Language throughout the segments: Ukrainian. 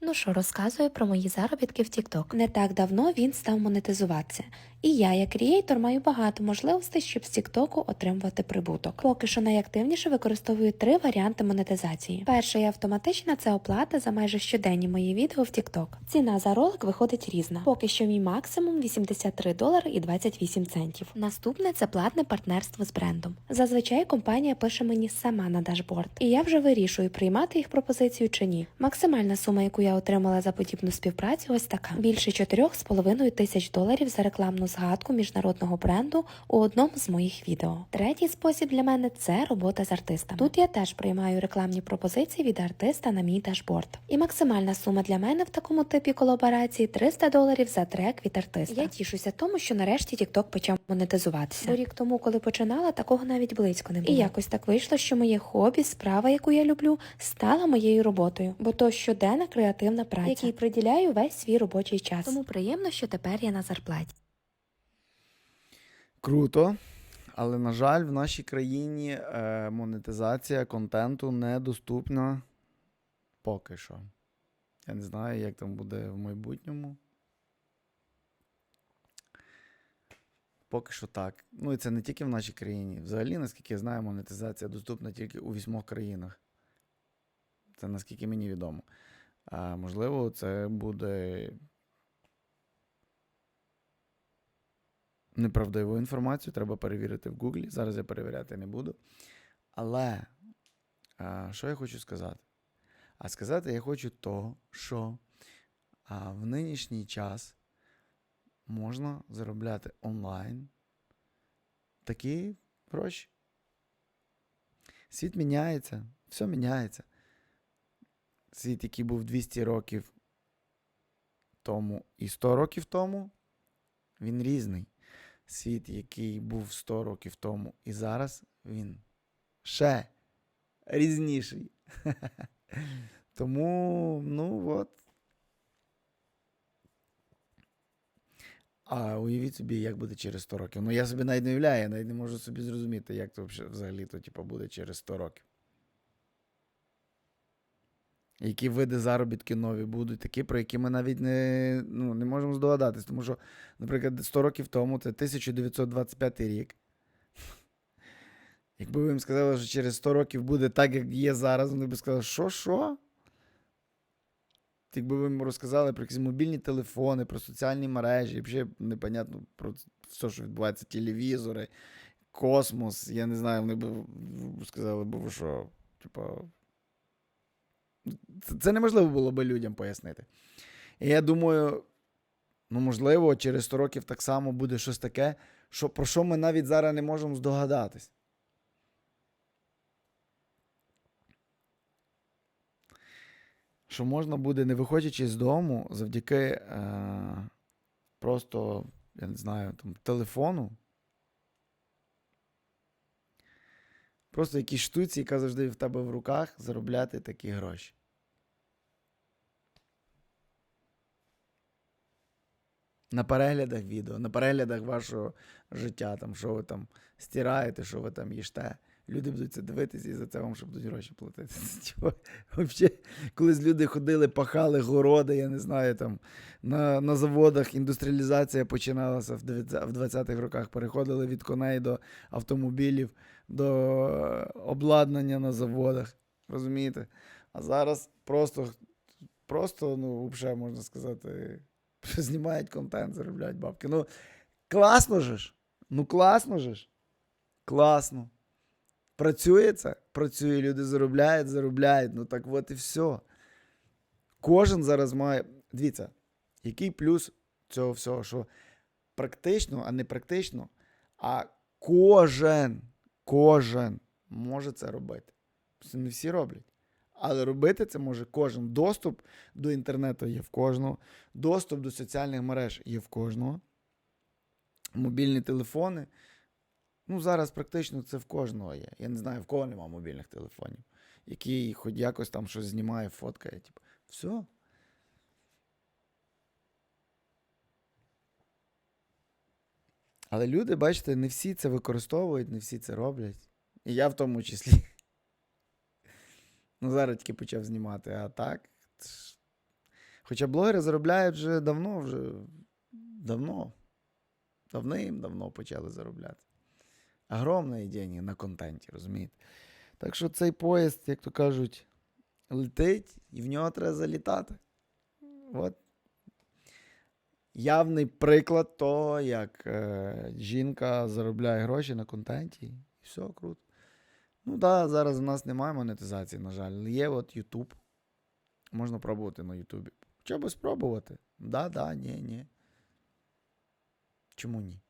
Ну що, розказую про мої заробітки в TikTok. Не так давно він став монетизуватися. І я, як крієйтор, маю багато можливостей, щоб з TikTok отримувати прибуток. Поки що найактивніше використовую три варіанти монетизації. Перша і автоматична це оплата за майже щоденні мої відео в TikTok. Ціна за ролик виходить різна. Поки що мій максимум 83 долари і 28 центів. Наступне це платне партнерство з брендом. Зазвичай компанія пише мені сама на дашборд, і я вже вирішую, приймати їх пропозицію чи ні. Максимальна сума, яку я отримала за подібну співпрацю, ось така: більше 4,5 тисяч доларів за рекламну згадку міжнародного бренду у одному з моїх відео. Третій спосіб для мене це робота з артистами. Тут я теж приймаю рекламні пропозиції від артиста на мій дашборд. І максимальна сума для мене в такому типі колаборації 300 доларів за трек від артиста. Я тішуся тому, що нарешті TikTok почав монетизуватися. Бо рік тому, коли починала, такого навіть близько не було. І якось так вийшло, що моє хобі, справа, яку я люблю, стала моєю роботою, бо то щоденна креативна праця, якій приділяю весь свій робочий час. Тому приємно, що тепер я на зарплаті. Круто. Але, на жаль, в нашій країні е, монетизація контенту недоступна поки що. Я не знаю, як там буде в майбутньому. Поки що так. Ну і це не тільки в нашій країні. Взагалі, наскільки я знаю, монетизація доступна тільки у вісьмох країнах. Це наскільки мені відомо. А можливо, це буде неправдиву інформацію, треба перевірити в Гуглі. Зараз я перевіряти не буду. Але а, що я хочу сказати? А сказати я хочу то, що а, в нинішній час можна заробляти онлайн такі гроші. Світ міняється, все міняється. Світ, який був 200 років тому і 100 років тому, він різний. Світ, який був 100 років тому і зараз, він ще різніший. Тому, ну от. А уявіть собі, як буде через 100 років. Ну, я собі навіть не уявляю, я навіть не можу собі зрозуміти, як взагалі- взагалі-то типу, буде через 100 років. Які види заробітки нові будуть, такі, про які ми навіть не, ну, не можемо здогадатись. Тому що, наприклад, 100 років тому, це 1925 рік. Якби ви їм сказали, що через 100 років буде так, як є зараз, вони б сказали, що, що? Якби ви їм розказали про якісь мобільні телефони, про соціальні мережі, взагалі непонятно про все, що відбувається, телевізори, космос, я не знаю, вони б сказали, б, ви що, типа. Це, неможливо було би людям пояснити. І я думаю, ну, можливо, через 100 років так само буде щось таке, що, про що ми навіть зараз не можемо здогадатись. Що можна буде, не виходячи з дому, завдяки е, просто, я не знаю, там, телефону. Просто якісь штуці, яка завжди в тебе в руках, заробляти такі гроші. На переглядах відео, на переглядах вашого життя, там, що ви там стираєте, що ви там їсте. Люди будуть це дивитися і за це вам ще будуть гроші платити. Це чого? Колись люди ходили, пахали городи, я не знаю, там на, на заводах індустріалізація починалася в 20-х роках. Переходили від коней до автомобілів, до обладнання на заводах. Розумієте? А зараз просто, просто ну, взагалі можна сказати, знімають контент, заробляють бабки. Ну, класно же ж. Ну, класно же ж. Класно. Працює це? Працює, люди заробляють, заробляють. Ну так от і все. Кожен зараз має. Дивіться, який плюс цього всього, що практично, а не практично, а кожен, кожен може це робити. Не всі роблять. Але робити це може кожен. Доступ до інтернету є в кожного, доступ до соціальних мереж є в кожного. Мобільні телефони. Ну, зараз практично це в кожного є. Я не знаю, в кого нема мобільних телефонів, який хоч якось там щось знімає, фоткає. Типу. Все. Але люди, бачите, не всі це використовують, не всі це роблять. І я в тому числі. Ну, зараз тільки почав знімати, а так. Хоча блогери заробляють вже давно, вже давно. Давним-давно почали заробляти. Огромні деньги на контенті, розумієте? Так що цей поїзд, як то кажуть, летить, і в нього треба залітати. От. Явний приклад того, як е, жінка заробляє гроші на контенті. І все круто. Ну так, зараз у нас немає монетизації, на жаль. Є от YouTube. Можна пробувати на Ютубі. Хоча би спробувати. Да, да, ні, ні. Чому ні?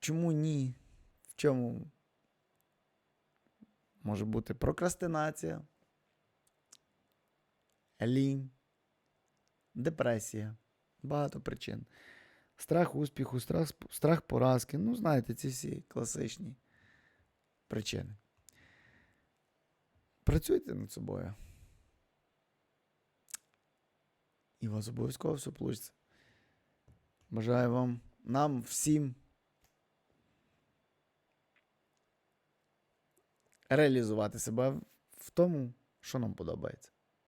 Чому ні? В чому може бути прокрастинація, лінь, депресія, багато причин. Страх успіху, страх, страх поразки. Ну, знаєте, ці всі класичні причини. Працюйте над собою. І у вас обов'язково все вийде. Бажаю вам, нам всім реалізувати себе в тому, що нам подобається.